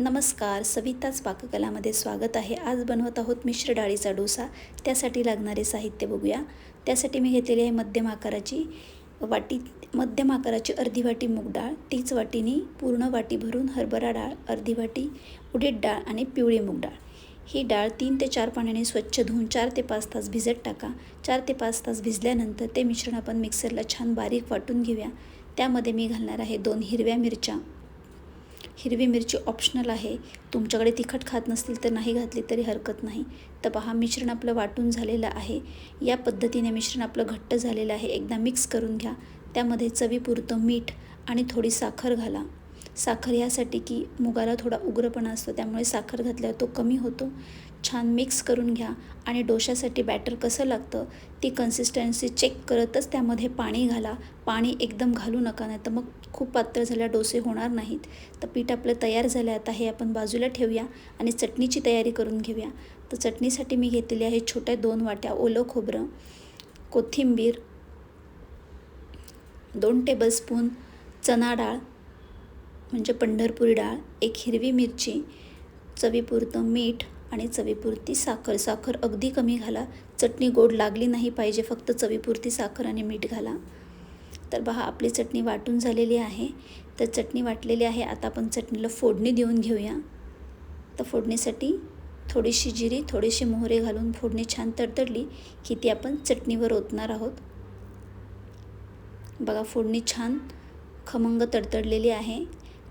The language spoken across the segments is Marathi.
नमस्कार सविताच पाककलामध्ये स्वागत आहे. आज बनवत आहोत मिश्र डाळीचा डोसा. त्यासाठी लागणारे साहित्य बघूया. त्यासाठी मी घेतलेली आहे मध्यम आकाराची वाटी मध्यम आकाराची अर्धी वाटी मूग डाळ तीच वाटीनी पूर्ण वाटी भरून हरभरा डाळ अर्धी वाटी उडीद डाळ आणि पिवळी मूग डाळ. ही डाळ तीन ते चार पाण्याने स्वच्छ धुवून चार ते पाच तास भिजत टाका. चार ते पाच तास भिजल्यानंतर ते मिश्रण आपण मिक्सरला छान बारीक वाटून घेऊया. त्यामध्ये मी घालणार आहे दोन हिरव्या मिरच्या. हिरवी मिरची ऑप्शनल आहे. तुमच्याकडे तिखट खात नसतील तर नाही घातली तरी हरकत नाही. तर पहा मिश्रण आपलं वाटून झालेलं आहे. या पद्धतीने मिश्रण आपलं घट्ट झालेलं आहे. एकदा मिक्स करून घ्या. त्यामध्ये चवीपुरतं मीठ आणि थोडी साखर घाला. साखर यासाठी की मुगाला थोडा उग्रपणा असतो त्यामुळे साखर घातल्यावर तो कमी होतो. छान मिक्स करून घ्या आणि डोशासाठी बॅटर कसं लागतं ती कन्सिस्टन्सी चेक करतच त्यामध्ये पाणी घाला. पाणी एकदम घालू नका नाही तर मग खूप पातळ झाल्या डोसे होणार नाहीत. तर पीठ आपलं तयार झालं आता हे आपण बाजूला ठेवूया आणि चटणीची तयारी करून घेऊया. तर चटणीसाठी मी घेतलेली आहे छोट्या दोन वाट्या ओलं खोबरं कोथिंबीर दोन टेबलस्पून चणा डाळ म्हणजे पंढरपुरी डाळ एक हिरवी मिरची चवीपुरतं मीठ आणि चवीपुरती साखर. साखर अगदी कमी घाला. चटणी गोड लागली नाही पाहिजे. फक्त चवीपुरती साखर आणि मीठ घाला. तर पहा आपली चटणी वाटून झालेली आहे. तर चटणी वाटलेली आहे. आता आपण चटणीला फोडणी देऊन घेऊया. तर फोडणीसाठी थोडीशी जिरी थोडीशी मोहरे घालून फोडणी छान तडतडली की ती आपण चटणीवर ओतणार आहोत. बघा फोडणी छान खमंग तडतडलेली आहे.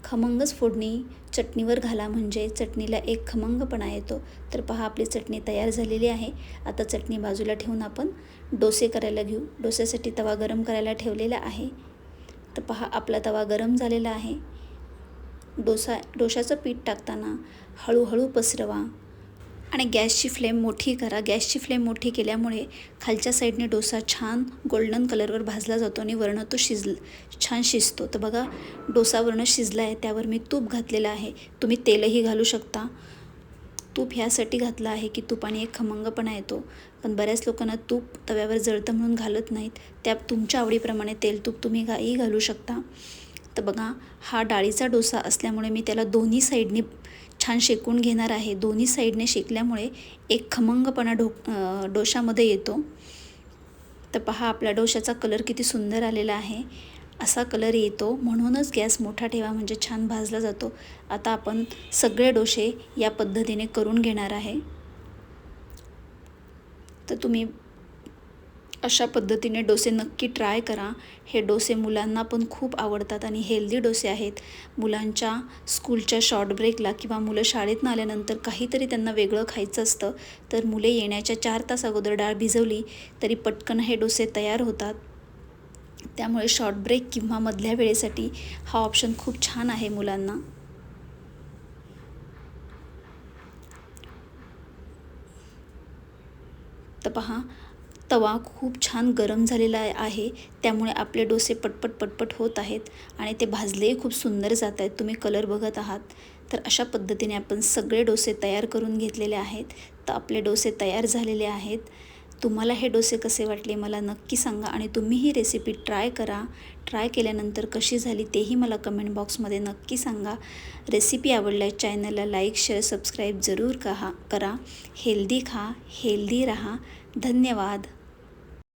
खमंगच फोडणी चटणीवर घाला म्हणजे चटणीला एक खमंगपणा येतो. तर पहा आपली चटणी तयार झालेली आहे. आता चटणी बाजूला ठेवून आपण डोसे करायला घेऊ. डोस्यासाठी तवा गरम करायला ठेवलेला आहे. तर पहा आपला तवा गरम झालेला आहे. डोसा डोशाचं पीठ टाकताना हळूहळू पसरवा. आणि गॅसची फ्लेम मोठी करा. गॅसची फ्लेम मोठी केल्यामुळे खालच्या साईडने डोसा छान गोल्डन कलरवर भाजला जातो आणि वरणं तो शिजल छान शिजतो. तर बघा डोसा वरणं शिजला आहे त्यावर मी तूप घातलेलं आहे. तुम्ही तेलही घालू शकता. तूप ह्यासाठी घातलं आहे की तुपाने एक खमंगपणा येतो पण बऱ्याच लोकांना तूप तव्यावर जळतं म्हणून घालत नाहीत. त्या तुमच्या आवडीप्रमाणे तेल तूप तुम्ही घाई घालू शकता. तर बघा हा डाळीचा डोसा असल्यामुळे मी त्याला दोन्ही साईडनी छान शेकून घेणार आहे. दोन्ही साईडने शेकल्यामुळे एक खमंगपणा डो डोशामध्ये येतो. तर पहा आपल्या डोशाचा कलर किती सुंदर आलेला आहे. असा कलर येतो. म्हणूनच गॅस मोठा ठेवा म्हणजे छान भाजला जातो. आता आपण सगळे डोसे या पद्धतीने करून घेणार आहे. तर तुम्ही अशा पद्धतीने डोसे नक्की ट्राय करा. हे डोसे मुलांना पण खूप आवडतात आणि हेल्दी डोसे आहेत. मुलांच्या स्कूलच्या शॉर्ट ब्रेकला किंवा मुलं शाळेतून आल्यानंतर काहीतरी त्यांना वेगळं खायचं असतं. तर मुले येण्याच्या चार तास अगोदर डाळ भिजवली तरी पटकन हे डोसे तयार होतात. त्यामुळे शॉर्ट ब्रेक किंवा मधल्या वेळेसाठी हा ऑप्शन खूप छान आहे मुलांना. तर पहा तवा खूप छान गरम झालेला आहे. त्यामुळे आपले डोसे पटपट पटपट होत आहेत आणि ते भाजलेही खूप सुंदर जात आहेत. तुम्ही कलर बघत आहात. तर अशा पद्धतीने आपण सगळे डोसे तयार करून घेतलेले आहेत. तर आपले डोसे तयार झालेले आहेत. तुम्हाला हे डोसे कसे वाटले मला नक्की सांगा आणि तुम्ही ही रेसिपी ट्राय करा. ट्राय केल्यानंतर कशी झाली तेही मला कमेंट बॉक्समध्ये नक्की सांगा. रेसिपी आवडल्या चॅनलला लाईक शेअर सबस्क्राईब जरूर कहा करा. हेल्दी खा हेल्दी राहा. धन्यवाद.